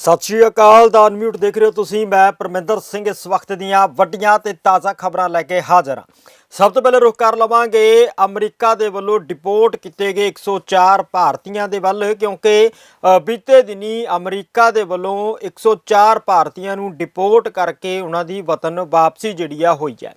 ਸਤਿ ਸ਼੍ਰੀ ਅਕਾਲ ਦਾ ਅਨਮਿਊਟ ਦੇਖ ਰਹੇ ਹੋ ਤੁਸੀਂ, ਮੈਂ ਪਰਮਿੰਦਰ ਸਿੰਘ ਇਸ ਵਕਤ ਦੀਆਂ ਵੱਡੀਆਂ ਤੇ ਤਾਜ਼ਾ ਖਬਰਾਂ ਲੈ ਕੇ ਹਾਜ਼ਰ ਹਾਂ। ਸਭ ਤੋਂ ਪਹਿਲਾਂ ਰੁਖ ਕਰ ਲਵਾਂਗੇ, ਅਮਰੀਕਾ ਦੇ ਵੱਲੋਂ ਡਿਪੋਰਟ ਕੀਤੇ ਗਏ 104 ਭਾਰਤੀਆਂ ਦੇ ਵੱਲ, ਕਿਉਂਕਿ ਬੀਤੇ ਦਿਨੀ ਅਮਰੀਕਾ ਦੇ ਵੱਲੋਂ 104 ਭਾਰਤੀਆਂ ਨੂੰ ਡਿਪੋਰਟ ਕਰਕੇ ਉਹਨਾਂ ਦੀ ਵਤਨ ਵਾਪਸੀ ਜਿਹੜੀ ਆ ਹੋਈ ਹੈ।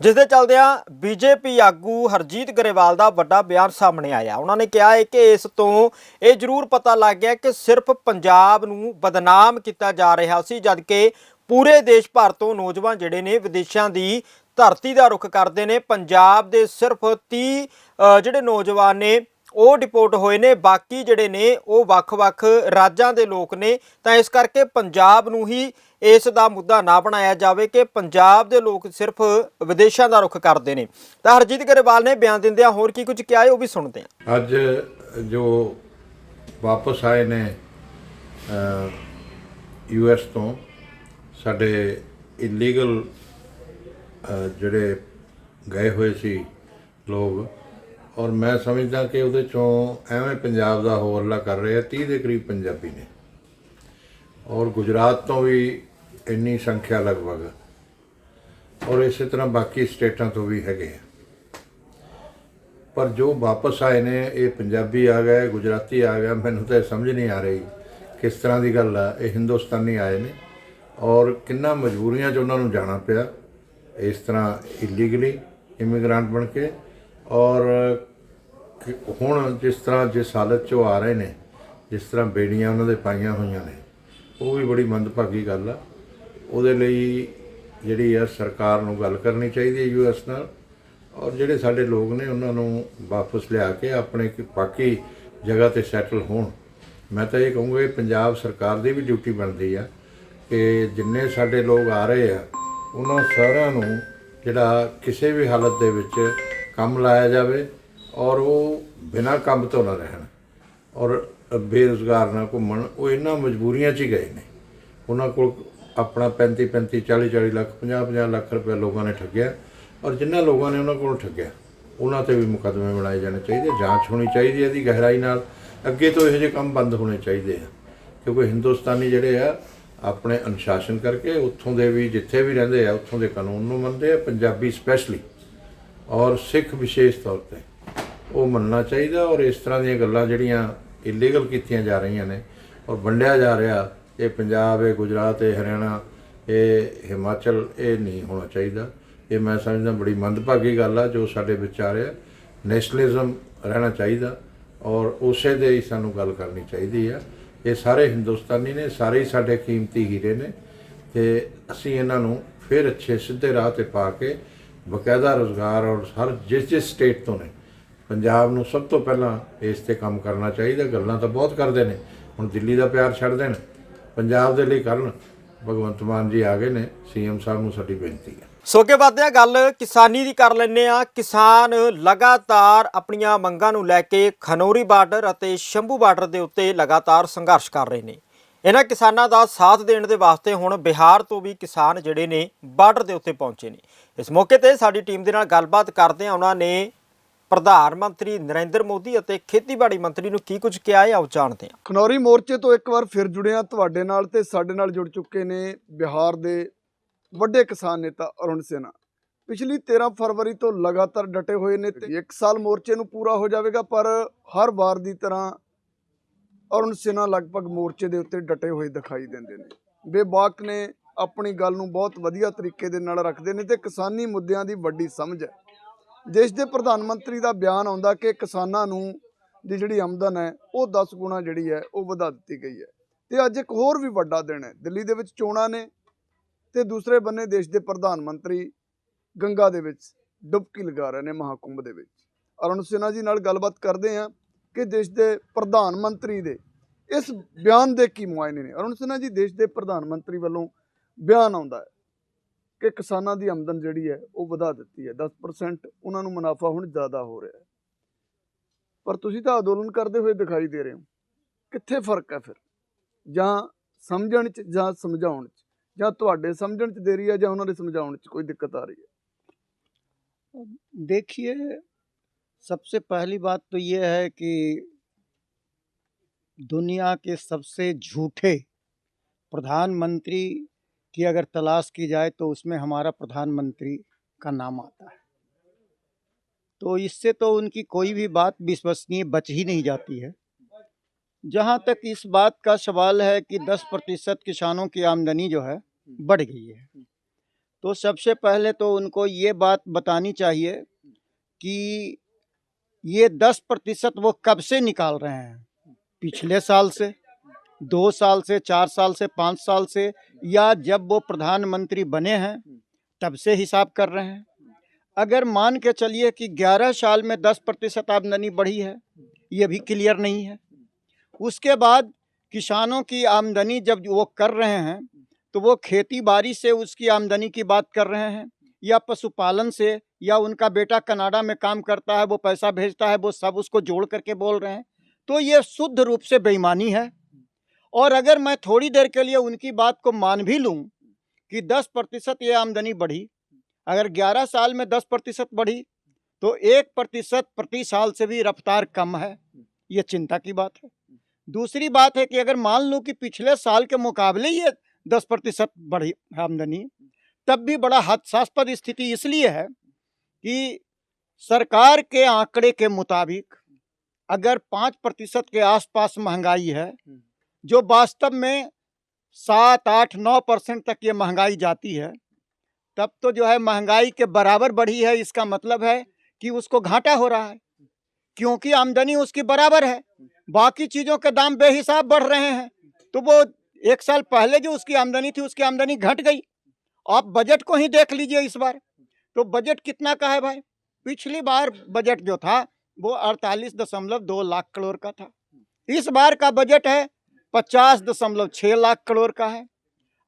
ਜਿਸ ਦੇ ਚਲਦਿਆਂ ਬੀਜੇਪੀ ਆਗੂ ਹਰਜੀਤ ਗਰੇਵਾਲ ਦਾ ਵੱਡਾ ਬਿਆਨ ਸਾਹਮਣੇ ਆਇਆ। ਉਹਨਾਂ ਨੇ ਕਿਹਾ ਹੈ ਕਿ ਇਸ ਤੋਂ ਇਹ ਜ਼ਰੂਰ ਪਤਾ ਲੱਗ ਗਿਆ ਕਿ ਸਿਰਫ ਪੰਜਾਬ ਨੂੰ ਬਦਨਾਮ ਕੀਤਾ ਜਾ ਰਿਹਾ ਸੀ, ਜਦਕਿ ਪੂਰੇ ਦੇਸ਼ ਭਰ ਤੋਂ ਨੌਜਵਾਨ ਜਿਹੜੇ ਨੇ ਵਿਦੇਸ਼ਾਂ ਦੀ ਧਰਤੀ ਦਾ ਰੁਖ ਕਰਦੇ ਨੇ। ਪੰਜਾਬ ਦੇ ਸਿਰਫ 30 ਜਿਹੜੇ ਨੌਜਵਾਨ ਨੇ, ਉਹ ਡਿਪੋਰਟ ਹੋਏ ਨੇ। ਬਾਕੀ ਜਿਹੜੇ ਨੇ, ਉਹ ਵੱਖ-ਵੱਖ ਰਾਜਾਂ ਦੇ ਲੋਕ ਨੇ। ਤਾਂ ਇਸ ਕਰਕੇ ਪੰਜਾਬ ਨੂੰ ਹੀ ਇਸ ਦਾ ਮੁੱਦਾ ਨਾ ਬਣਾਇਆ ਜਾਵੇ ਕਿ ਪੰਜਾਬ ਦੇ ਲੋਕ ਸਿਰਫ ਵਿਦੇਸ਼ਾਂ ਦਾ ਰੁਖ ਕਰਦੇ ਨੇ। ਤਾਂ ਹਰਜੀਤ ਗਰੇਵਾਲ ਨੇ ਬਿਆਨ ਦਿੰਦਿਆਂ ਹੋਰ ਕੀ ਕੁਝ ਕਿਹਾ ਹੈ ਉਹ ਵੀ ਸੁਣਦੇ ਹਾਂ। ਅੱਜ ਜੋ ਵਾਪਸ ਆਏ ਨੇ ਯੂ ਐਸ ਤੋਂ, ਸਾਡੇ ਇਲੀਗਲ ਜਿਹੜੇ ਗਏ ਹੋਏ ਸੀ ਲੋਕ, ਔਰ ਮੈਂ ਸਮਝਦਾ ਕਿ ਉਹਦੇ ਚੋਂ ਐਵੇਂ ਪੰਜਾਬ ਦਾ ਹੋਰਲਾ ਕਰ ਰਹੇ ਆ 30 ਦੇ ਕਰੀਬ ਪੰਜਾਬੀ ਨੇ। ਔਰ ਗੁਜਰਾਤ ਤੋਂ ਵੀ ਇੰਨੀ ਸੰਖਿਆ ਲਗਭਗ। ਔਰ ਇਸੇ ਤਰ੍ਹਾਂ ਬਾਕੀ ਸਟੇਟਾਂ ਤੋਂ ਵੀ ਹੈਗੇ ਆ। ਪਰ ਜੋ ਵਾਪਸ ਆਏ ਨੇ, ਇਹ ਪੰਜਾਬੀ ਆ ਗਏ, ਗੁਜਰਾਤੀ ਆ ਗਿਆ, ਮੈਨੂੰ ਤਾਂ ਇਹ ਸਮਝ ਨਹੀਂ ਆ ਰਹੀ ਕਿਸ ਤਰ੍ਹਾਂ ਦੀ ਗੱਲ ਆ। ਇਹ ਹਿੰਦੁਸਤਾਨੀ ਆਏ ਨੇ ਔਰ ਕਿੰਨਾ ਮਜਬੂਰੀਆਂ 'ਚ ਉਹਨਾਂ ਨੂੰ ਜਾਣਾ ਪਿਆ। ਇਸ ਤਰ੍ਹਾਂ ਇਲੀਗਲੀ ਇਮੀਗ੍ਰੈਂਟ ਬਣ ਕੇ ਔਰ ਹੁਣ ਜਿਸ ਤਰ੍ਹਾਂ ਜਿਸ ਹਾਲਤ 'ਚ ਉਹ ਆ ਰਹੇ ਨੇ, ਜਿਸ ਤਰ੍ਹਾਂ ਬੇੜੀਆਂ ਉਹਨਾਂ ਦੇ ਪਾਈਆਂ ਹੋਈਆਂ ਨੇ ਉਹ ਵੀ ਬੜੀ ਮੰਦਭਾਗੀ ਗੱਲ ਆ। ਉਹਦੇ ਲਈ ਜਿਹੜੀ ਆ ਸਰਕਾਰ ਨੂੰ ਗੱਲ ਕਰਨੀ ਚਾਹੀਦੀ ਹੈ ਯੂਐਸ ਨਾਲ। ਔਰ ਜਿਹੜੇ ਸਾਡੇ ਲੋਕ ਨੇ, ਉਹਨਾਂ ਨੂੰ ਵਾਪਸ ਲਿਆ ਕੇ ਆਪਣੇ ਬਾਕੀ ਜਗ੍ਹਾ ਤੇ ਸੈਟਲ ਹੋਣ। ਮੈਂ ਤਾਂ ਇਹ ਕਹੂੰਗਾ, ਇਹ ਪੰਜਾਬ ਸਰਕਾਰ ਦੀ ਵੀ ਡਿਊਟੀ ਬਣਦੀ ਆ ਕਿ ਜਿੰਨੇ ਸਾਡੇ ਲੋਕ ਆ ਰਹੇ ਆ, ਉਹਨਾਂ ਸਾਰਿਆਂ ਨੂੰ ਜਿਹੜਾ ਕਿਸੇ ਵੀ ਹਾਲਤ ਦੇ ਵਿੱਚ ਕੰਮ ਲਾਇਆ ਜਾਵੇ ਔਰ ਉਹ ਬਿਨਾਂ ਕੰਮ ਤੋਂ ਨਾ ਰਹਿਣ। ਔਰ ਬੇਰੁਜ਼ਗਾਰ ਨਾ ਘੁੰਮਣ, ਉਹ ਇਹਨਾਂ ਮਜਬੂਰੀਆਂ 'ਚ ਹੀ ਗਏ ਨੇ। ਉਹਨਾਂ ਕੋਲ ਆਪਣਾ 35 35 40 40 ਲੱਖ 50 50 ਲੱਖ ਰੁਪਏ ਲੋਕਾਂ ਨੇ ਠੱਗਿਆ ਔਰ ਜਿਨ੍ਹਾਂ ਲੋਕਾਂ ਨੇ ਉਹਨਾਂ ਕੋਲ ਠੱਗਿਆ, ਉਹਨਾਂ ਤੇ ਵੀ ਮੁਕੱਦਮੇ ਬਣਾਏ ਜਾਣੇ ਚਾਹੀਦੇ, ਜਾਂਚ ਹੋਣੀ ਚਾਹੀਦੀ ਹੈ ਇਹਦੀ ਗਹਿਰਾਈ ਨਾਲ। ਅੱਗੇ ਤੋਂ ਇਹੋ ਜਿਹੇ ਕੰਮ ਬੰਦ ਹੋਣੇ ਚਾਹੀਦੇ ਆ, ਕਿਉਂਕਿ ਹਿੰਦੁਸਤਾਨੀ ਜਿਹੜੇ ਆ, ਆਪਣੇ ਅਨੁਸ਼ਾਸਨ ਕਰਕੇ ਉੱਥੋਂ ਦੇ ਵੀ ਜਿੱਥੇ ਵੀ ਰਹਿੰਦੇ ਆ, ਉੱਥੋਂ ਦੇ ਕਾਨੂੰਨ ਨੂੰ ਮੰਨਦੇ ਆ, ਪੰਜਾਬੀ ਸਪੈਸ਼ਲੀ ਔਰ ਸਿੱਖ ਵਿਸ਼ੇਸ਼ ਤੌਰ ਤੇ। ਉਹ ਮੰਨਣਾ ਚਾਹੀਦਾ ਔਰ ਇਸ ਤਰ੍ਹਾਂ ਦੀਆਂ ਗੱਲਾਂ ਜਿਹੜੀਆਂ ਇਲੀਗਲ ਕੀਤੀਆਂ ਜਾ ਰਹੀਆਂ ਨੇ ਔਰ ਵੰਡਿਆ ਜਾ ਰਿਹਾ, ਇਹ ਪੰਜਾਬ ਹੈ ਗੁਜਰਾਤ ਹੈ ਹਰਿਆਣਾ, ਇਹ ਹਿਮਾਚਲ, ਇਹ ਨਹੀਂ ਹੋਣਾ ਚਾਹੀਦਾ। ਇਹ ਮੈਂ ਸਮਝਦਾ ਬੜੀ ਮੰਦਭਾਗੀ ਗੱਲ ਆ, ਜੋ ਸਾਡੇ ਵਿੱਚ ਆ। ਨੈਸ਼ਨਲਿਜ਼ਮ ਰਹਿਣਾ ਚਾਹੀਦਾ ਔਰ ਉਸੇ ਦੇ ਹੀ ਸਾਨੂੰ ਗੱਲ ਕਰਨੀ ਚਾਹੀਦੀ ਆ। ਇਹ ਸਾਰੇ ਹਿੰਦੁਸਤਾਨੀ ਨੇ, ਸਾਰੇ ਹੀ ਸਾਡੇ ਕੀਮਤੀ ਹੀਰੇ ਨੇ ਤੇ ਅਸੀਂ ਇਹਨਾਂ ਨੂੰ ਫਿਰ ਅੱਛੇ ਸਿੱਧੇ ਰਾਹ ਤੇ ਪਾ ਕੇ ਬਕਾਇਦਾ ਰੋਜ਼ਗਾਰ ਔਰ ਹਰ, ਜਿਸ ਜਿਸ ਸਟੇਟ ਤੋਂ ਨੇ ਪੰਜਾਬ ਨੂੰ ਸਭ ਤੋਂ ਪਹਿਲਾਂ ਇਸ ਤੇ ਕੰਮ ਕਰਨਾ ਚਾਹੀਦਾ। ਗੱਲਾਂ ਤਾਂ ਬਹੁਤ ਕਰਦੇ ਨੇ। ਹੁਣ ਦਿੱਲੀ ਦਾ ਪਿਆਰ ਛੱਡ ਦੇਣ। ਪੰਜਾਬ ਦੇ ਲਈ ਕਰਨ। ਭਗਵੰਤ ਮਾਨ ਜੀ ਆ ਗਏ ਨੇ। ਸੀਐਮ ਸਾਹਿਬ ਨੂੰ ਸਾਡੀ ਬੇਨਤੀ ਹੈ। ਸੋ ਅੱਗੇ ਵਧਦੇ ਹਾਂ। ਗੱਲ ਕਿਸਾਨੀ ਦੀ ਕਰ ਲੈਂਦੇ ਆ ਕਿਸਾਨ ਲਗਾਤਾਰ ਆਪਣੀਆਂ ਮੰਗਾਂ ਨੂੰ ਲੈ ਕੇ ਖਨੌਰੀ ਬਾਰਡਰ ਅਤੇ ਸ਼ੰਭੂ ਬਾਰਡਰ ਦੇ ਉੱਤੇ ਲਗਾਤਾਰ ਸੰਘਰਸ਼ ਕਰ ਰਹੇ ਨੇ। ਇਹਨਾਂ ਕਿਸਾਨਾਂ ਦਾ ਸਾਥ ਦੇਣ ਦੇ ਵਾਸਤੇ ਹੁਣ ਬਿਹਾਰ ਤੋਂ ਵੀ ਕਿਸਾਨ ਜਿਹੜੇ ਨੇ ਬਾਰਡਰ ਦੇ ਉੱਤੇ ਪਹੁੰਚੇ ਨੇ। ਇਸ ਮੌਕੇ ਤੇ ਸਾਡੀ ਟੀਮ ਦੇ ਨਾਲ ਗੱਲਬਾਤ ਕਰਦੇ ਆ ਉਹਨਾਂ ਨੇ ਪ੍ਰਧਾਨ ਮੰਤਰੀ ਨਰਿੰਦਰ ਮੋਦੀ ਅਤੇ ਖੇਤੀਬਾੜੀ ਮੰਤਰੀ ਨੂੰ ਕੀ ਕੁਝ ਕਿਹਾ ਹੈ, ਆਓ ਜਾਣਦੇ ਹਾਂ। ਖਨੌਰੀ ਮੋਰਚੇ ਤੋਂ ਇੱਕ ਵਾਰ ਫਿਰ ਜੁੜੇ ਹਾਂ ਤੁਹਾਡੇ ਨਾਲ ਤੇ ਸਾਡੇ ਨਾਲ ਜੁੜ ਚੁੱਕੇ ਨੇ ਬਿਹਾਰ ਦੇ ਵੱਡੇ ਕਿਸਾਨ ਨੇਤਾ ਅਰੁਣ ਸੈਨਾ। ਪਿਛਲੀ 13 ਫਰਵਰੀ ਤੋਂ ਲਗਾਤਾਰ ਡਟੇ ਹੋਏ ਨੇ ਤੇ ਇੱਕ ਸਾਲ ਮੋਰਚੇ ਨੂੰ ਪੂਰਾ ਹੋ ਜਾਵੇਗਾ, ਪਰ ਹਰ ਵਾਰ ਦੀ ਤਰ੍ਹਾਂ ਅਰੁਣ ਸੈਨਾ ਲਗਭਗ ਮੋਰਚੇ ਦੇ ਉੱਤੇ ਡਟੇ ਹੋਏ ਦਿਖਾਈ ਦਿੰਦੇ ਨੇ। ਬੇਬਾਕ ਨੇ ਆਪਣੀ ਗੱਲ ਨੂੰ ਬਹੁਤ ਵਧੀਆ ਤਰੀਕੇ ਦੇ ਨਾਲ ਰੱਖਦੇ ਨੇ ਤੇ ਕਿਸਾਨੀ ਮੁੱਦਿਆਂ ਦੀ ਵੱਡੀ ਸਮਝ ਹੈ। ਦੇਸ਼ ਦੇ ਪ੍ਰਧਾਨ ਮੰਤਰੀ ਦਾ ਬਿਆਨ ਆਉਂਦਾ ਕਿ ਕਿਸਾਨਾਂ ਨੂੰ ਦੀ ਜਿਹੜੀ ਆਮਦਨ ਹੈ, ਉਹ 10 ਗੁਣਾ ਜਿਹੜੀ ਹੈ, ਉਹ ਵਧਾ ਦਿੱਤੀ ਗਈ ਹੈ। ਤੇ ਅੱਜ ਇੱਕ ਹੋਰ ਵੀ ਵੱਡਾ ਦਿਨ ਹੈ। ਦਿੱਲੀ ਦੇ ਵਿੱਚ ਚੋਣਾਂ ਨੇ ਤੇ ਦੂਸਰੇ ਬੰਨੇ ਦੇਸ਼ ਦੇ ਪ੍ਰਧਾਨ ਮੰਤਰੀ ਗੰਗਾ ਦੇ ਵਿੱਚ ਡੁਬਕੀ ਲਗਾ ਰਹੇ ਨੇ ਮਹਾਕੁੰਭ ਦੇ ਵਿੱਚ। ਅਰੁਣ ਸਿਨਹਾ ਜੀ ਨਾਲ ਗੱਲਬਾਤ ਕਰਦੇ ਹਾਂ ਕਿ ਦੇਸ਼ ਦੇ ਪ੍ਰਧਾਨ ਮੰਤਰੀ ਦੇ ਇਸ ਬਿਆਨ ਦੇ ਕੀ ਮੁਆਇਨੇ ਨੇ। ਅਰੁਣ ਸਿਨਹਾ ਜੀ, ਦੇਸ਼ ਦੇ ਪ੍ਰਧਾਨ ਮੰਤਰੀ ਵੱਲੋਂ ਬਿਆਨ ਆਉਂਦਾ ਹੈ। ਕਿ ਕਿਸਾਨਾਂ ਦੀ ਆਮਦਨ ਜਿਹੜੀ ਹੈ ਉਹ ਵਧਾ ਦਿੱਤੀ ਹੈ 10% ਉਹਨਾਂ ਨੂੰ ਮੁਨਾਫਾ ਹੁਣ ਜ਼ਿਆਦਾ ਹੋ ਰਿਹਾ ਹੈ ਪਰ ਤੁਸੀਂ ਤਾਂ ਅੰਦੋਲਨ ਕਰਦੇ ਹੋਏ ਦਿਖਾਈ ਦੇ ਰਹੇ ਹੋ ਕਿੱਥੇ ਫਰਕ ਹੈ ਫਿਰ ਜਾਂ ਸਮਝਣ ਚ ਜਾਂ ਸਮਝਾਉਣ ਚ ਜਾਂ ਤੁਹਾਡੇ ਸਮਝਣ ਚ ਦੇਰੀ ਹੈ ਜਾਂ ਉਹਨਾਂ ਦੇ ਸਮਝਾਉਣ ਚ ਕੋਈ ਦਿੱਕਤ ਆ ਰਹੀ ਹੈ देखिए सबसे पहली बात तो ये है कि दुनिया के सबसे झूठे प्रधानमंत्री की अगर तलाश की जाए तो उसमें हमारा प्रधानमंत्री का नाम आता है। तो इससे तो उनकी कोई भी बात विश्वसनीय बच ही नहीं जाती है। जहाँ तक इस बात का सवाल है कि 10 प्रतिशत किसानों की आमदनी जो है, बढ़ गई है। तो सबसे पहले तो उनको ये बात बतानी चाहिए कि ये 10 प्रतिशत वो कब से निकाल रहे हैं? पिछले साल से? दो साल से, चार साल से, पाँच साल से, या जब वो प्रधानमंत्री बने हैं, तब से हिसाब कर रहे हैं। अगर मान के चलिए कि 11 साल में 10 प्रतिशत आमदनी बढ़ी है, ये भी क्लियर नहीं है। उसके बाद किसानों की आमदनी जब वो कर रहे हैं तो वो खेती बाड़ी से उसकी आमदनी की बात कर रहे हैं, या पशुपालन से, या उनका बेटा कनाडा में काम करता है, वो पैसा भेजता है, वो सब उसको जोड़ करके बोल रहे हैं तो ये शुद्ध रूप से बेईमानी है। और अगर मैं थोड़ी देर के लिए उनकी बात को मान भी लूँ कि 10 प्रतिशत ये आमदनी बढ़ी, अगर 11 साल में 10 प्रतिशत बढ़ी तो एक प्रतिशत प्रति साल से भी रफ्तार कम है, ये चिंता की बात है। दूसरी बात है कि अगर मान लूँ कि पिछले साल के मुकाबले ये 10 प्रतिशत बढ़ी आमदनी, तब भी बड़ा हादसास्पद स्थिति इसलिए है कि सरकार के आंकड़े के मुताबिक अगर पाँच प्रतिशत के आसपास महँगाई है जो वास्तव में सात, आठ, नौ परसेंट तक ये महँगाई जाती है, तब तो जो है महँगाई के बराबर बढ़ी है, इसका मतलब है कि उसको घाटा हो रहा है, क्योंकि आमदनी उसकी बराबर है, बाकी चीज़ों के दाम बेहिसाब बढ़ रहे हैं तो वो एक साल पहले जो उसकी आमदनी थी, उसकी आमदनी घट गई। आप बजट को ही देख लीजिए इस बार तो बजट कितना का है भाई? पिछली बार बजट जो था, वो अड़तालीस दशमलव दो लाख करोड़ का था। इस बार का बजट है पचास दशमलव छः लाख करोड़ का है।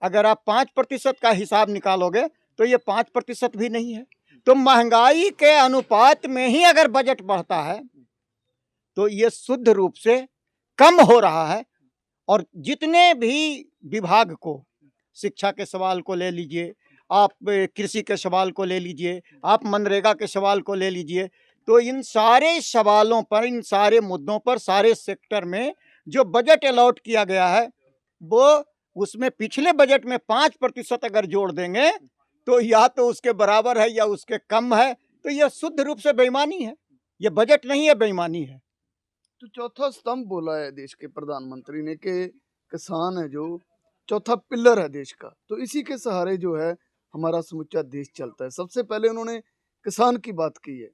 अगर आप पाँच प्रतिशत का हिसाब निकालोगे तो ये पाँच प्रतिशत भी नहीं है। तो महँगाई के अनुपात में ही अगर बजट बढ़ता है तो ये शुद्ध रूप से कम हो रहा है। और जितने भी विभाग को, शिक्षा के सवाल को ले लीजिए, आप कृषि के सवाल को ले लीजिए, आप मनरेगा के सवाल को ले लीजिए तो इन सारे सवालों पर, इन सारे मुद्दों पर, सारे सेक्टर में जो बजट अलॉट किया गया है वो उसमें पिछले बजट में पाँच प्रतिशत अगर जोड़ देंगे तो या तो उसके बराबर है या उसके कम है तो यह शुद्ध रूप से बेईमानी है। ये बजट नहीं है बेईमानी है। तो चौथा स्तंभ बोला है देश के प्रधानमंत्री ने कि किसान है जो चौथा पिलर है देश का। तो इसी के सहारे जो है हमारा समुचा देश चलता है। सबसे पहले उन्होंने किसान की बात की है।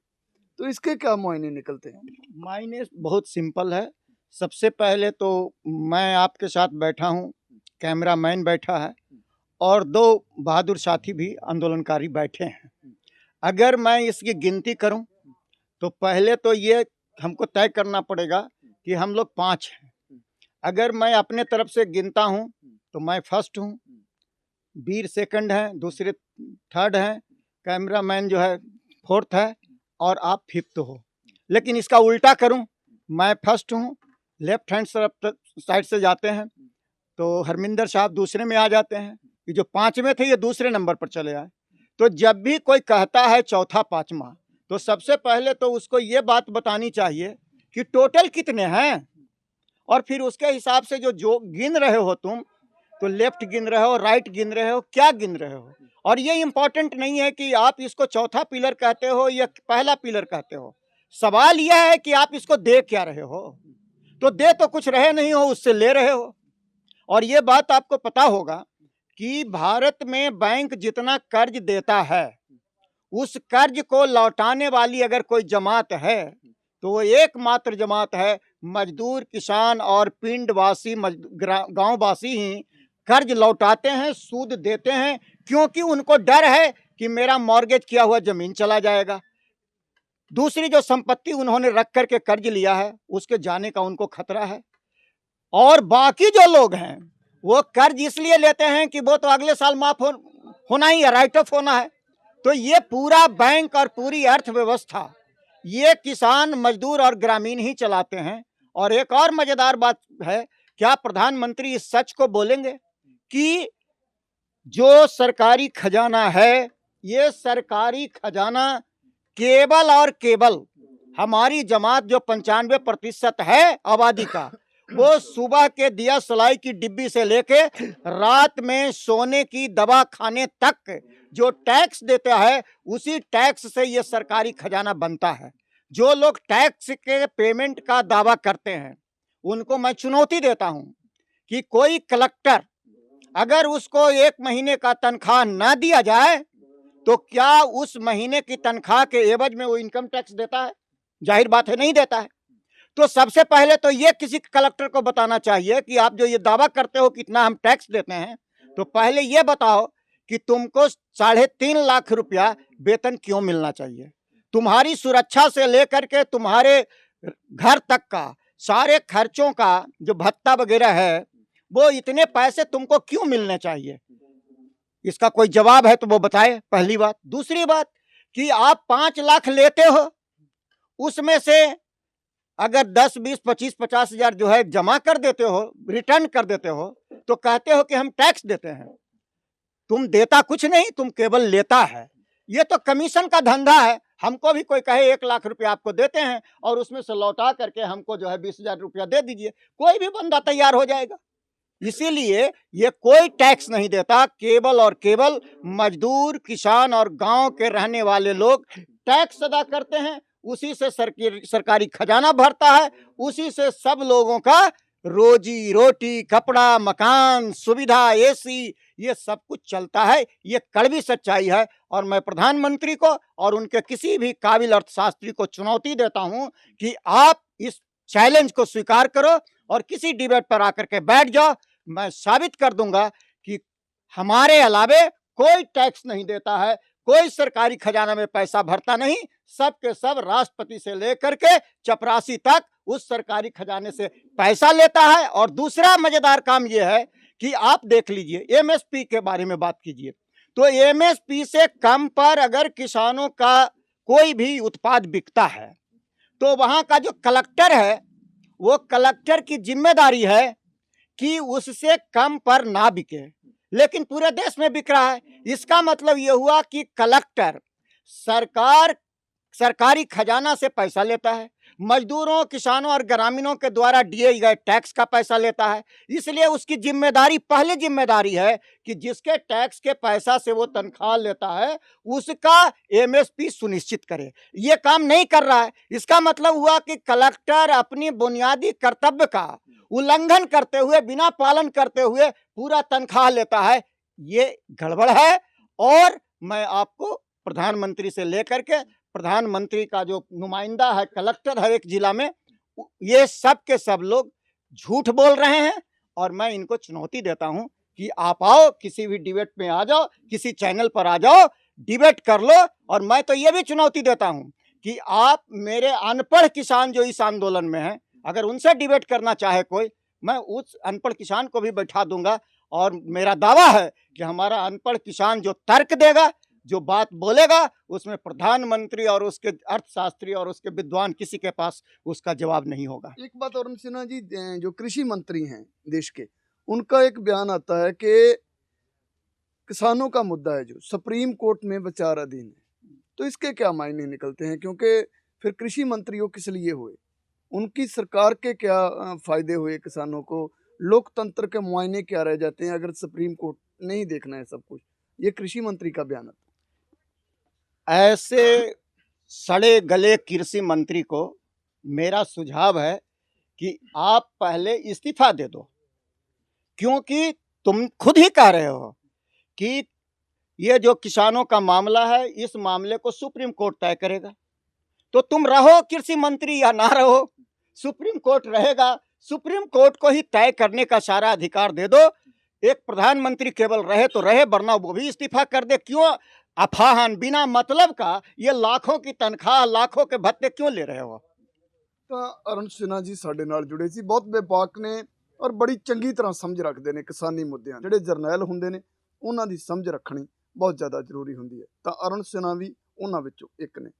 तो इसके क्या मायने निकलते हैं? मायने बहुत सिंपल है। सबसे पहले तो मैं आपके साथ बैठा हूँ कैमरा मैन बैठा है और दो बहादुर साथी भी आंदोलनकारी बैठे हैं। अगर मैं इसकी गिनती करूँ तो पहले तो ये हमको तय करना पड़ेगा कि हम लोग पाँच हैं। अगर मैं अपने तरफ़ से गिनता हूँ तो मैं फ़र्स्ट हूँ वीर सेकंड हैं, दूसरे थर्ड हैं कैमरा मैन जो है फोर्थ है और आप फिफ्थ हो। लेकिन इसका उल्टा करूँ, मैं फ़र्स्ट हूँ लेफ़्ट हैंड साइड से जाते हैं तो हरमिंदर साहब दूसरे में आ जाते हैं ये जो पाँचवें थे ये दूसरे नंबर पर चले आए। तो जब भी कोई कहता है चौथा, पांचवा तो सबसे पहले तो उसको ये बात बतानी चाहिए कि टोटल कितने हैं? और फिर उसके हिसाब से जो जो गिन रहे हो तुम तो लेफ़्ट गिन रहे हो, राइट गिन रहे हो, क्या गिन रहे हो? और ये इम्पोर्टेंट नहीं है कि आप इसको चौथा पिलर कहते हो या पहला पिलर कहते हो। सवाल यह है कि आप इसको दे क्या रहे हो? तो दे तो कुछ रहे नहीं हो, उससे ले रहे हो। और ये बात आपको पता होगा कि भारत में बैंक जितना कर्ज देता है, उस कर्ज को लौटाने वाली अगर कोई जमात है तो वो एकमात्र जमात है, मजदूर, किसान और पिंडवासी गांववासी ही कर्ज लौटाते हैं, सूद देते हैं, क्योंकि उनको डर है कि मेरा मॉर्गेज किया हुआ ज़मीन चला जाएगा। दूसरी जो संपत्ति उन्होंने रख करके कर्ज लिया है उसके जाने का उनको खतरा है। और बाकी जो लोग हैं वो कर्ज इसलिए लेते हैं कि वो तो अगले साल माफ़ हो, होना ही है राइट ऑफ़ होना है। तो ये पूरा बैंक और पूरी अर्थव्यवस्था ये किसान मजदूर और ग्रामीण ही चलाते हैं। और एक और मज़ेदार बात है क्या प्रधानमंत्री इस सच को बोलेंगे कि जो सरकारी खजाना है ये सरकारी खजाना केवल और केवल हमारी जमात जो पंचानवे प्रतिशत है आबादी का, वो सुबह के दिया सलाई की डिब्बी से लेके रात में सोने की दवा खाने तक जो टैक्स देता है, उसी टैक्स से ये सरकारी खजाना बनता है। जो लोग टैक्स के पेमेंट का दावा करते हैं, उनको मैं चुनौती देता हूँ कि कोई कलेक्टर अगर उसको एक महीने का तनख्वाह ना दिया जाए तो क्या उस महीने की तनख्वाह के एवज में वो इनकम टैक्स देता है? ज़ाहिर बात है, नहीं देता है। तो सबसे पहले तो ये किसी कलेक्टर को बताना चाहिए कि आप जो ये दावा करते हो कितना हम टैक्स देते हैं तो पहले ये बताओ कि तुमको साढ़े तीन लाख रुपया वेतन क्यों मिलना चाहिए? तुम्हारी सुरक्षा से लेकर के तुम्हारे घर तक का, सारे खर्चों का जो भत्ता वगैरह है, वो इतने पैसे तुमको क्यों मिलने चाहिए? इसका कोई जवाब है तो वो बताए, पहली बात। दूसरी बात कि आप पाँच लाख लेते हो, उसमें से अगर दस, बीस, पच्चीस, पचास हज़ार जो है जमा कर देते हो रिटर्न कर देते हो तो कहते हो कि हम टैक्स देते हैं। तुम देता कुछ नहीं, तुम केवल लेता है। ये तो कमीशन का धंधा है। हमको भी कोई कहे एक लाख रुपया आपको देते हैं और उसमें से लौटा करके हमको जो है बीस हज़ार रुपया दे दीजिए। कोई भी बंदा तैयार हो जाएगा। इसीलिए ये कोई टैक्स नहीं देता। केवल और केवल मजदूर, किसान और गाँव के रहने वाले लोग टैक्स अदा करते हैं। उसी से सरकारी खजाना भरता है। उसी से सब लोगों का रोजी रोटी, कपड़ा, मकान, सुविधा, एसी, ये सब कुछ चलता है। ये कड़वी सच्चाई है और मैं प्रधानमंत्री को और उनके किसी भी काबिल अर्थशास्त्री को चुनौती देता हूँ कि आप इस चैलेंज को स्वीकार करो। और किसी डिबेट पर आकर के बैठ जाओ। मैं साबित कर दूँगा कि हमारे अलावे कोई टैक्स नहीं देता है, कोई सरकारी खजाना में पैसा भरता नहीं। सब के सब राष्ट्रपति से लेकर के चपरासी तक उस सरकारी खजाने से पैसा लेता है। और दूसरा मज़ेदार काम यह है कि आप देख लीजिए एमएसपी के बारे में बात कीजिए। तो एमएसपी से कम पर अगर किसानों का कोई भी उत्पाद बिकता है तो वहाँ का जो कलेक्टर है वो कलेक्टर की ज़िम्मेदारी है कि उससे कम पर ना बिके। लेकिन पूरे देश में बिक रहा है। इसका मतलब ये हुआ कि कलेक्टर सरकार, सरकारी खजाना से पैसा लेता है। मजदूरों, किसानों और ग्रामीणों के द्वारा दिए गए टैक्स का पैसा लेता है। इसलिए उसकी ज़िम्मेदारी, पहली ज़िम्मेदारी है कि जिसके टैक्स के पैसा से वो तनख्वाह लेता है, उसका एमएसपी सुनिश्चित करे। ये काम नहीं कर रहा है। इसका मतलब हुआ कि कलेक्टर अपनी बुनियादी कर्तव्य का उल्लंघन करते हुए, बिना पालन करते हुए पूरा तनख्वाह लेता है। ये गड़बड़ है और मैं आपको प्रधानमंत्री से लेकर के प्रधानमंत्री का जो नुमाइंदा है, कलेक्टर हर एक जिला में ये सब के सब लोग झूठ बोल रहे हैं और मैं इनको चुनौती देता हूँ कि आप आओ, किसी भी डिबेट में आ जाओ, किसी चैनल पर आ जाओ, डिबेट कर लो और मैं तो ये भी चुनौती देता हूँ कि आप मेरे अनपढ़ किसान जो इस आंदोलन में हैं, अगर उनसे डिबेट करना चाहे कोई, मैं उस अनपढ़ किसान को भी बैठा दूँगा और मेरा दावा है कि हमारा अनपढ़ किसान जो तर्क देगा जो बात बोलेगा, उसमें प्रधानमंत्री और उसके अर्थशास्त्री और उसके विद्वान किसी के पास उसका जवाब नहीं होगा। एक बात और सिन्हा जी, जो कृषि मंत्री हैं देश के, उनका एक बयान आता है कि किसानों का मुद्दा है जो, सुप्रीम कोर्ट में विचाराधीन है। तो इसके क्या मायने निकलते हैं? क्योंकि फिर कृषि मंत्री वो किस लिए हुए? उनकी सरकार के क्या फ़ायदे हुए किसानों को? लोकतंत्र के मुआयने क्या रह जाते हैं? अगर सुप्रीम कोर्ट नहीं देखना है सब कुछ, ये कृषि मंत्री का बयान आता ऐसे सड़े गले कृषि मंत्री को मेरा सुझाव है कि आप पहले इस्तीफा दे दो। क्योंकि तुम खुद ही कह रहे हो कि ये जो किसानों का मामला है, इस मामले को सुप्रीम कोर्ट तय करेगा। तो तुम रहो कृषि मंत्री या ना रहो, सुप्रीम कोर्ट रहेगा। सुप्रीम कोर्ट को ही तय करने का सारा अधिकार दे दो। एक प्रधानमंत्री केवल रहे तो रहे, वरना वो भी इस्तीफा कर दे। क्यों? अफाहन बिना मतलब का ये लाखों की तनख्वाह लाखों के भत्ते क्यों ले रहे हो ਤਾਂ ਅਰੁਣ ਸਿਨਹਾ ਜੀ ਸਾਡੇ ਨਾਲ ਜੁੜੇ ਸੀ ਬਹੁਤ ਵਿਪਾਕ ਨੇ ਔਰ ਬੜੀ ਚੰਗੀ ਤਰ੍ਹਾਂ ਸਮਝ ਰੱਖਦੇ ਨੇ ਕਿਸਾਨੀ ਮੁੱਦਿਆਂ ਜਿਹੜੇ ਜਰਨੈਲ ਹੁੰਦੇ ਨੇ ਉਹਨਾਂ ਦੀ ਸਮਝ ਰੱਖਣੀ ਬਹੁਤ ਜ਼ਿਆਦਾ ਜ਼ਰੂਰੀ ਹੁੰਦੀ ਹੈ ਤਾਂ ਅਰੁਣ ਸਿਨਹਾ ਵੀ ਉਹਨਾਂ ਵਿੱਚੋਂ ਇੱਕ ਨੇ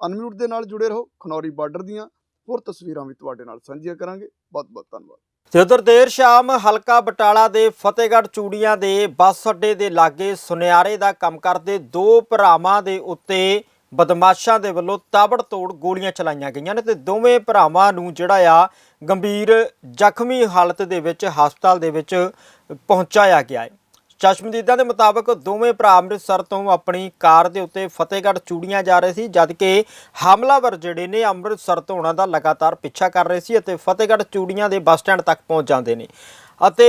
ਅਨਮਿਊਟ ਦੇ ਨਾਲ ਜੁੜੇ ਰਹੋ ਖਨੌਰੀ ਬਾਰਡਰ ਦੀਆਂ ਹੋਰ ਤਸਵੀਰਾਂ ਵੀ ਤੁਹਾਡੇ ਨਾਲ ਸਾਂਝੀਆਂ ਕਰਾਂਗੇ ਬਹੁਤ ਬਹੁਤ ਧੰਨਵਾਦ ਤੇ ਉਧਰ ਦੇਰ ਸ਼ਾਮ ਹਲਕਾ ਬਟਾਲਾ ਦੇ ਫਤਿਹਗੜ੍ਹ ਚੂੜੀਆਂ ਦੇ ਬੱਸ ਅੱਡੇ ਦੇ ਲਾਗੇ ਸੁਨਿਆਰੇ ਦਾ ਕੰਮ ਕਰਦੇ ਦੋ ਭਰਾਵਾਂ ਦੇ ਉੱਤੇ ਬਦਮਾਸ਼ਾਂ ਦੇ ਵੱਲੋਂ ਤਾਬੜਤੋੜ ਗੋਲੀਆਂ ਚਲਾਈਆਂ ਗਈਆਂ ਨੇ ਤੇ ਦੋਵੇਂ ਭਰਾਵਾਂ ਨੂੰ ਜਿਹੜਾ ਆ ਗੰਭੀਰ ਜ਼ਖਮੀ ਹਾਲਤ ਦੇ ਵਿੱਚ ਹਸਪਤਾਲ ਦੇ ਵਿੱਚ ਪਹੁੰਚਾਇਆ ਗਿਆ ਹੈ। ਚਸ਼ਮਦੀਦਾਂ ਦੇ ਮੁਤਾਬਕ ਦੋਵੇਂ ਭਰਾ ਅੰਮ੍ਰਿਤਸਰ ਤੋਂ ਆਪਣੀ ਕਾਰ ਦੇ ਉੱਤੇ ਫਤਿਹਗੜ੍ਹ ਚੂੜੀਆਂ ਜਾ ਰਹੇ ਸੀ ਜਦਕਿ ਹਮਲਾਵਰ ਜਿਹੜੇ ਨੇ ਅੰਮ੍ਰਿਤਸਰ ਤੋਂ ਉਹਨਾਂ ਦਾ ਲਗਾਤਾਰ ਪਿੱਛਾ ਕਰ ਰਹੇ ਸੀ ਅਤੇ ਫਤਿਹਗੜ੍ਹ ਚੂੜੀਆਂ ਦੇ ਬੱਸ ਸਟੈਂਡ ਤੱਕ ਪਹੁੰਚ ਜਾਂਦੇ ਨੇ। ਅਤੇ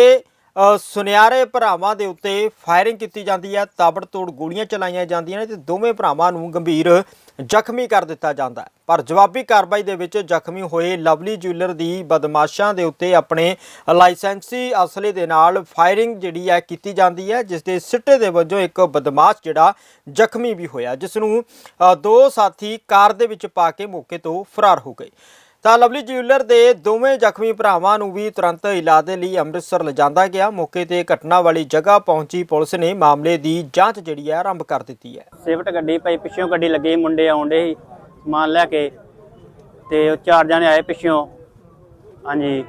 ਸੁਨਿਆਰੇ ਭਰਾਵਾਂ ਦੇ ਉੱਤੇ ਫਾਇਰਿੰਗ ਕੀਤੀ ਜਾਂਦੀ ਹੈ, ਤਾਬੜਤੋੜ ਗੋਲੀਆਂ ਚਲਾਈਆਂ ਜਾਂਦੀਆਂ ਨੇ ਤੇ ਦੋਵੇਂ ਭਰਾਵਾਂ ਨੂੰ ਗੰਭੀਰ ਜ਼ਖਮੀ ਕਰ ਦਿੱਤਾ ਜਾਂਦਾ ਹੈ। ਪਰ ਜਵਾਬੀ ਕਾਰਵਾਈ ਦੇ ਵਿੱਚ ਜ਼ਖਮੀ ਹੋਏ ਲਵਲੀ ਜੁਐਲਰ ਦੀ ਬਦਮਾਸ਼ਾਂ ਦੇ ਉੱਤੇ ਆਪਣੇ ਲਾਇਸੈਂਸੀ ਅਸਲੇ ਦੇ ਨਾਲ ਫਾਇਰਿੰਗ ਜਿਹੜੀ ਹੈ ਕੀਤੀ ਜਾਂਦੀ ਹੈ, ਜਿਸ ਦੇ ਸਿੱਟੇ ਦੇ ਵਜੋਂ ਇੱਕ ਬਦਮਾਸ਼ ਜਿਹੜਾ ਜ਼ਖਮੀ ਵੀ ਹੋਇਆ, ਜਿਸ ਨੂੰ ਦੋ ਸਾਥੀ ਕਾਰ ਦੇ ਵਿੱਚ ਪਾ ਕੇ ਮੌਕੇ ਤੋਂ ਫਰਾਰ ਹੋ ਗਏ। ਤਾਂ ਲਵਲੀ ਜਿਊਲਰ ਦੇ ਦੋਵੇਂ ਜ਼ਖਮੀ ਭਰਾਵਾਂ ਨੂੰ ਵੀ ਤੁਰੰਤ ਇਲਾਜ ਦੇ ਲਈ ਅੰਮ੍ਰਿਤਸਰ ਲਿਜਾਂਦਾ ਗਿਆ। ਮੌਕੇ ਤੇ ਘਟਨਾ ਵਾਲੀ ਜਗ੍ਹਾ ਪਹੁੰਚੀ ਪੁਲਿਸ ਨੇ ਮਾਮਲੇ ਦੀ ਜਾਂਚ ਜਿਹੜੀ ਹੈ ਆਰੰਭ ਕਰ ਦਿੱਤੀ ਹੈ। ਸਿਫਟ ਗੱਡੀ ਪਈ ਪਿੱਛੋਂ ਗੱਡੀ ਲੱਗੀ ਮੁੰਡੇ ਆਉਂਦੇ ਸੀ ਸਮਾਨ ਲੈ ਕੇ ਤੇ ਉਹ ਚਾਰ ਜਣੇ ਆਏ ਪਿੱਛੋਂ। ਹਾਂਜੀ।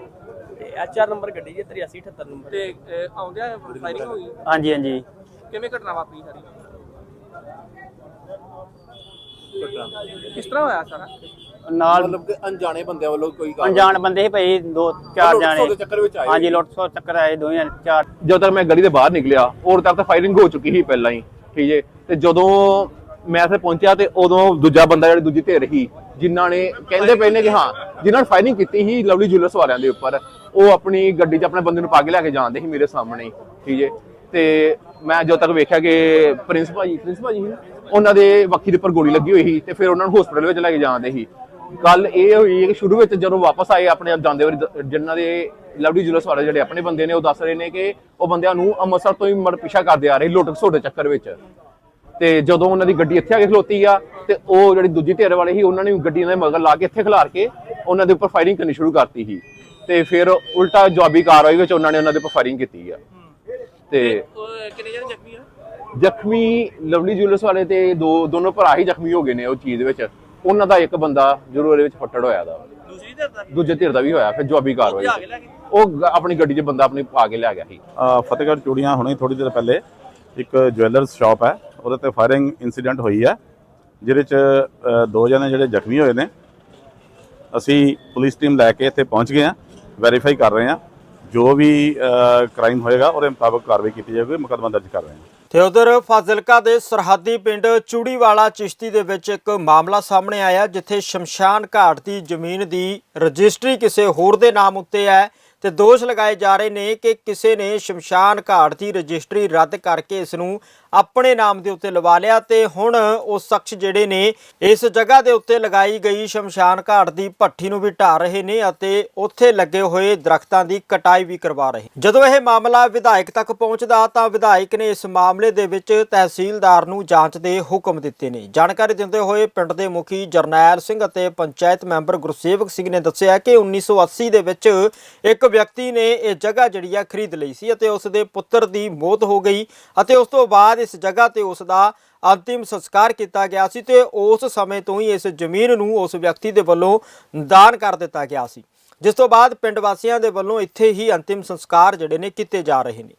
ਤੇ ਐਚਆਰ ਨੰਬਰ ਗੱਡੀ ਜੇ 8378 ਨੰਬਰ। ਤੇ ਅਹ, ਆਉਂਦਿਆਂ ਫਾਇਰਿੰਗ ਹੋ ਗਈ ਹਾਂਜੀ ਹਾਂਜੀ। ਕਿਵੇਂ ਘਟਨਾ ਵਾਪਰੀ ਸਾਰੀ? ਕਿਸ ਤਰ੍ਹਾਂ ਹੋਇਆ ਸਾਰਾ? ਨਾਲ ਮਤਲਬ ਕਿ ਅਣਜਾਣੇ ਬੰਦਿਆਂ ਵੱਲੋਂ ਕੋਈ ਗੱਲ ਅਣਜਾਣ ਬੰਦੇ ਸੀ ਭਾਈ ਦੋ ਚਾਰ ਜਣੇ ਖੋਹ ਦੇ ਚੱਕਰ ਵਿੱਚ ਆਏ ਹਾਂਜੀ ਲੁੱਟ ਸੋ ਚੱਕਰ ਆਏ ਦੋਵੇਂ ਜਣੇ, ਚਾਰ। ਜਦੋਂ ਤੱਕ ਮੈਂ ਗਲੀ ਦੇ ਬਾਹਰ ਨਿਕਲਿਆ ਉਦੋਂ ਤੱਕ ਤਾਂ ਫਾਇਰਿੰਗ ਹੋ ਚੁੱਕੀ ਸੀ ਪਹਿਲਾਂ ਹੀ ਠੀਕ ਹੈ ਤੇ ਜਦੋਂ ਮੈਂ ਇੱਥੇ ਪਹੁੰਚਿਆ ਤੇ ਉਦੋਂ ਦੂਜਾ ਬੰਦਾ ਜਿਹੜੀ ਦੂਜੀ ਧਿਰ ਸੀ ਜਿਨ੍ਹਾਂ ਨੇ ਕਹਿੰਦੇ ਪਏ ਨੇ ਕਿ ਹਾਂ ਜਿਨ੍ਹਾਂ ਨੇ ਫਾਇਰਿੰਗ ਕੀਤੀ ਸੀ ਲਵਲੀ ਜੁਐਲਰਸ ਵਾਲਿਆਂ ਦੇ ਉੱਪਰ ਉਹ ਆਪਣੀ ਗੱਡੀ 'ਚ ਆਪਣੇ ਬੰਦੇ ਨੂੰ ਪਾ ਕੇ ਲੈ ਕੇ ਜਾਂਦੇ ਸੀ ਮੇਰੇ ਸਾਹਮਣੇ ਹੀ, ਠੀਕ ਹੈ ਤੇ ਮੈਂ ਜਦੋਂ ਤੱਕ ਵੇਖਿਆ ਕਿ ਪ੍ਰਿੰਸ ਭਾਜੀ ਪ੍ਰਿੰਸ ਭਾਜੀ ਸੀ ਨਾ, ਉਹਨਾਂ ਦੇ ਵੱਖੀ ਦੇ ਉੱਪਰ ਗੋਲੀ ਲੱਗੀ ਹੋਈ ਸੀ ਤੇ ਫਿਰ ਉਹਨਾਂ ਨੂੰ ਹਸਪੀਟਲ ਵਿੱਚ ਲੈ ਕੇ ਜਾਂਦੇ ਸੀ। ਗੱਲ ਇਹ ਹੋਈ ਕਿ ਸ਼ੁਰੂ ਵਿੱਚ ਜਦੋਂ ਵਾਪਸ ਆਏ ਆਪਣੇ ਆਪ ਜਾਂਦੇ ਵਾਰੀ ਜਿਨ੍ਹਾਂ ਦੇ ਲਵਲੀ ਜੁਲਸ ਵਾਲੇ ਜਿਹੜੇ ਆਪਣੇ ਬੰਦੇ ਨੇ ਉਹ ਦੱਸ ਰਹੇ ਨੇ ਕਿ ਉਹ ਬੰਦਿਆਂ ਨੂੰ ਅੰਮ੍ਰਿਤਸਰ ਤੋਂ ਹੀ ਮੜ ਪਿੱਛਾ ਕਰਦੇ ਆ ਰਹੇ ਲੁੱਟ ਖਸੁੱਟ ਦੇ ਚੱਕਰ ਵਿੱਚ। ਤੇ ਜਦੋਂ ਉਹਨਾਂ ਦੀ ਗੱਡੀ ਇੱਥੇ ਆ ਕੇ ਖਲੋਤੀ ਆ ਤੇ ਉਹ ਜਿਹੜੀ ਦੂਜੀ ਧਿਰ ਵਾਲੇ ਸੀ ਉਹਨਾਂ ਨੇ ਗੱਡੀਆਂ ਦੇ ਮਗਰ ਲਾ ਕੇ ਇੱਥੇ ਖਿਲਾਰ ਕੇ ਉਹਨਾਂ ਦੇ ਉੱਪਰ ਫਾਇਰਿੰਗ ਕਰਨੀ ਸ਼ੁਰੂ ਕਰਤੀ ਸੀ। ਤੇ ਫਿਰ ਉਲਟਾ ਜਵਾਬੀ ਕਾਰਵਾਈ ਵਿੱਚ ਉਹਨਾਂ ਨੇ ਉਹਨਾਂ ਦੇ ਉੱਪਰ ਫਾਇਰਿੰਗ ਕੀਤੀ ਆ। ਤੇ ਕਿੰਨੇ ਜਣੇ ਜ਼ਖਮੀ ਆ? ਜ਼ਖਮੀ ਲਵਲੀ ਜੁਲਸ ਵਾਲੇ ਤੇ ਦੋ ਦੋਨੋਂ ਭਰਾ ਹੀ ਜ਼ਖਮੀ ਹੋ ਗਏ ਨੇ ਉਹ ਚੀਜ਼ ਵਿੱਚ। ਉਹਨਾਂ ਦਾ ਇੱਕ ਬੰਦਾ ਜ਼ਰੂਰ ਇਹਦੇ ਵਿੱਚ ਫੱਟੜ ਹੋਇਆ ਦਾ। ਦੂਸਰੀ ਧਿਰ ਦਾ? ਦੂਜੇ ਧਿਰ ਦਾ ਵੀ ਹੋਇਆ ਫਿਰ ਜਵਾਬੀ ਕਾਰਵਾਈ? ਉਹ ਆਪਣੀ ਗੱਡੀ 'ਚ ਬੰਦਾ ਆਪਣੀ ਪਾ ਕੇ ਲੈ ਗਿਆ ਸੀ। ਫਤਿਹਗੜ੍ਹ ਚੂੜੀਆਂ ਹੁਣੇ ਥੋੜੀ ਦੇਰ ਪਹਿਲੇ ਇੱਕ ਜੁਐਲਰਸ ਸ਼ਾਪ ਹੈ ਉਹਦੇ ਤੇ ਫਾਇਰਿੰਗ ਇਨਸੀਡੈਂਟ ਹੋਈ ਹੈ ਜਿਹਦੇ ਚ ਦੋ ਜਣੇ ਜਿਹੜੇ ਜ਼ਖਮੀ ਹੋਏ ਨੇ। ਅਸੀਂ ਪੁਲਿਸ ਟੀਮ ਲੈ ਕੇ ਇੱਥੇ ਪਹੁੰਚ ਗਏ ਹਾਂ ਵੈਰੀਫਾਈ ਕਰ ਰਹੇ ਹਾਂ। ਜੋ ਵੀ ਕ੍ਰਾਈਮ ਹੋਏਗਾ ਉਹਦੇ ਮੁਤਾਬਕ ਕਾਰਵਾਈ ਕੀਤੀ ਜਾਵੇਗੀ ਮੁਕੱਦਮਾ ਦਰਜ ਕਰ ਰਹੇ ਹਾਂ। ਤੇ ਉਧਰ ਫਾਜ਼ਿਲਕਾ ਦੇ ਸਰਹੱਦੀ ਪਿੰਡ ਚੂੜੀਵਾਲਾ ਚਿਸ਼ਤੀ ਦੇ ਵਿੱਚ ਇੱਕ ਮਾਮਲਾ ਸਾਹਮਣੇ ਆਇਆ, ਜਿੱਥੇ ਸ਼ਮਸ਼ਾਨ ਘਾਟ ਦੀ ਜ਼ਮੀਨ ਦੀ ਰਜਿਸਟਰੀ ਕਿਸੇ ਹੋਰ ਦੇ ਨਾਮ ਉੱਤੇ ਹੈ ਤੇ ਦੋਸ਼ ਲਗਾਏ ਜਾ ਰਹੇ ਨੇ ਕਿ ਕਿਸੇ ਨੇ ਸ਼ਮਸ਼ਾਨ ਘਾਟ ਦੀ ਰਜਿਸਟਰੀ ਰੱਦ ਕਰਕੇ ਇਸ ਨੂੰ ਆਪਣੇ ਨਾਮ ਦੇ ਉੱਤੇ ਲਵਾ ਲਿਆ ਤੇ ਹੁਣ ਉਹ ਸ਼ਖਸ ਜਿਹੜੇ ਨੇ ਇਸ ਜਗ੍ਹਾ ਦੇ ਉੱਤੇ ਲਗਾਈ ਗਈ ਸ਼ਮਸ਼ਾਨ ਘਾਟ ਦੀ ਭੱਠੀ ਨੂੰ ਵੀ ਢਾ ਰਹੇ ਨੇ ਅਤੇ ਉੱਥੇ ਲੱਗੇ ਹੋਏ ਦਰਖਤਾਂ ਦੀ ਕਟਾਈ ਵੀ ਕਰਵਾ ਰਹੇ ਜਦੋਂ ਇਹ ਮਾਮਲਾ ਵਿਧਾਇਕ ਤੱਕ ਪਹੁੰਚਦਾ ਤਾਂ ਵਿਧਾਇਕ ਨੇ ਇਸ ਮਾਮਲੇ ਦੇ ਵਿੱਚ ਤਹਿਸੀਲਦਾਰ ਨੂੰ ਜਾਂਚ ਦੇ ਹੁਕਮ ਦਿੱਤੇ ਨੇ। ਜਾਣਕਾਰੀ ਦਿੰਦੇ ਹੋਏ ਪਿੰਡ ਦੇ ਮੁਖੀ ਜਰਨੈਲ ਸਿੰਘ ਅਤੇ ਪੰਚਾਇਤ ਮੈਂਬਰ ਗੁਰਸੇਵਕ ਸਿੰਘ ਨੇ ਦੱਸਿਆ ਕਿ 1980 ਦੇ ਵਿੱਚ ਇੱਕ ਵਿਅਕਤੀ ਨੇ ਇਹ ਜਗ੍ਹਾ ਜਿਹੜੀ ਆ ਖਰੀਦ ਲਈ ਸੀ ਅਤੇ ਉਸ ਦੇ ਪੁੱਤਰ ਦੀ ਮੌਤ ਹੋ ਗਈ ਅਤੇ ਉਸ ਤੋਂ ਬਾਅਦ ਇਸ ਜਗ੍ਹਾ ਤੇ ਉਸ ਦਾ ਅੰਤਿਮ ਸੰਸਕਾਰ ਕੀਤਾ ਗਿਆ ਸੀ ਤੇ ਉਸ ਸਮੇਂ ਤੋਂ ਹੀ ਇਸ ਜ਼ਮੀਨ ਨੂੰ ਉਸ ਵਿਅਕਤੀ ਦੇ ਵੱਲੋਂ ਦਾਨ ਕਰ ਦਿੱਤਾ ਗਿਆ ਸੀ। ਜਿਸ ਤੋਂ ਬਾਅਦ ਪਿੰਡ ਵਾਸੀਆਂ ਦੇ ਵੱਲੋਂ ਇੱਥੇ ਹੀ ਅੰਤਿਮ ਸੰਸਕਾਰ ਜਿਹੜੇ ਨੇ ਕੀਤੇ ਜਾ ਰਹੇ ਨੇ।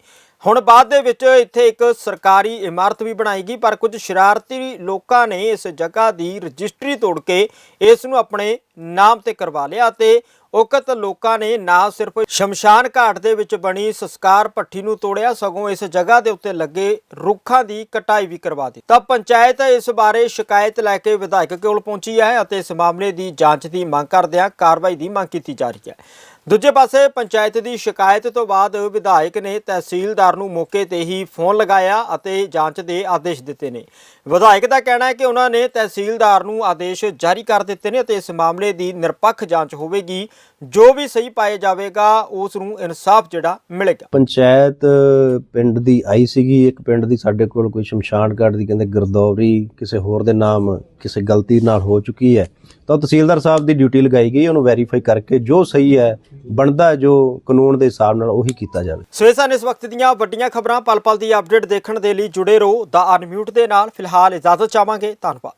ਹੁਣ ਬਾਅਦ ਦੇ ਵਿੱਚ ਇੱਥੇ ਇੱਕ ਸਰਕਾਰੀ ਇਮਾਰਤ ਵੀ ਬਣਾਈ ਗਈ, ਪਰ ਕੁਝ ਸ਼ਰਾਰਤੀ ਲੋਕਾਂ ਨੇ ਇਸ ਜਗ੍ਹਾ ਦੀ ਰਜਿਸਟਰੀ ਤੋੜ ਕੇ ਇਸ ਨੂੰ ਆਪਣੇ ਨਾਮ ਤੇ ਕਰਵਾ ਲਿਆ ਤੇ ਉਕਤ ਲੋਕਾਂ ਨੇ ਨਾ ਸਿਰਫ ਸ਼ਮਸ਼ਾਨ ਘਾਟ ਦੇ ਵਿੱਚ ਬਣੀ ਸੰਸਕਾਰ ਭੱਠੀ ਨੂੰ ਤੋੜਿਆ, ਸਗੋਂ ਇਸ ਜਗ੍ਹਾ ਦੇ ਉੱਤੇ ਲੱਗੇ ਰੁੱਖਾਂ ਦੀ ਕਟਾਈ ਵੀ ਕਰਵਾ ਦਿੱਤੀ। ਤਾਂ ਪੰਚਾਇਤ ਇਸ ਬਾਰੇ ਸ਼ਿਕਾਇਤ ਲੈ ਕੇ ਵਿਧਾਇਕ ਕੋਲ ਪਹੁੰਚੀ ਹੈ ਅਤੇ ਇਸ ਮਾਮਲੇ ਦੀ ਜਾਂਚ ਦੀ ਮੰਗ ਕਰਦਿਆਂ ਕਾਰਵਾਈ ਦੀ ਮੰਗ ਕੀਤੀ ਜਾ ਰਹੀ ਹੈ। ਦੂਜੇ ਪਾਸੇ ਪੰਚਾਇਤ ਦੀ ਸ਼ਿਕਾਇਤ ਤੋਂ ਬਾਅਦ ਵਿਧਾਇਕ ਨੇ ਤਹਿਸੀਲਦਾਰ ਨੂੰ ਮੌਕੇ ਤੇ ਹੀ ਫੋਨ ਲਗਾਇਆ ਅਤੇ ਜਾਂਚ ਦੇ ਆਦੇਸ਼ ਦਿੱਤੇ ਨੇ। ਵਿਧਾਇਕ ਦਾ ਕਹਿਣਾ ਹੈ ਕਿ ਉਹਨਾਂ ਨੇ ਤਹਿਸੀਲਦਾਰ ਨੂੰ ਆਦੇਸ਼ ਜਾਰੀ ਕਰ ਦਿੱਤੇ ਨੇ ਅਤੇ ਇਸ ਮਾਮਲੇ ਦੀ ਨਿਰਪੱਖ ਜਾਂਚ ਹੋਵੇਗੀ। ਜੋ ਵੀ ਸਹੀ ਪਾਏ ਜਾਵੇਗਾ, ਉਸ ਨੂੰ ਇਨਸਾਫ ਜਿਹੜਾ ਮਿਲੇਗਾ। ਪੰਚਾਇਤ ਪਿੰਡ ਦੀ ਆਈ ਸੀਗੀ, ਇੱਕ ਪਿੰਡ ਦੀ ਸਾਡੇ ਕੋਲ ਕੋਈ ਸ਼ਮਸ਼ਾਨ ਘਾਟ ਦੀ, ਕਹਿੰਦੇ ਗਰਦੌਰੀ, ਕਿਸੇ ਹੋਰ ਦੇ ਨਾਮ, ਕਿਸੇ ਗਲਤੀ ਨਾਲ ਹੋ ਚੁੱਕੀ ਹੈ। ਤਾਂ ਤਹਿਸੀਲਦਾਰ ਸਾਹਿਬ ਦੀ ਡਿਊਟੀ ਲਗਾਈ ਗਈ, ਉਹਨੂੰ ਵੈਰੀਫਾਈ ਕਰਕੇ ਜੋ ਸਹੀ ਹੈ, ਬਣਦਾ ਜੋ ਕਾਨੂੰਨ ਦੇ ਹਿਸਾਬ ਨਾਲ ਉਹੀ ਕੀਤਾ ਜਾਵੇ। ਸੋ ਸਨ ਇਸ ਵਕਤ ਦੀਆਂ ਵੱਡੀਆਂ ਖਬਰਾਂ ਪਲ ਪਲ ਦੀ ਅਪਡੇਟ ਦੇਖਣ ਦੇ ਲਈ ਜੁੜੇ ਰਹੋ ਦਾ ਅਨਮਿਊਟ ਦੇ ਨਾਲ। ਫਿਲਹਾਲ ਇਜਾਜ਼ਤ ਚਾਹਾਂਗੇ, ਧੰਨਵਾਦ।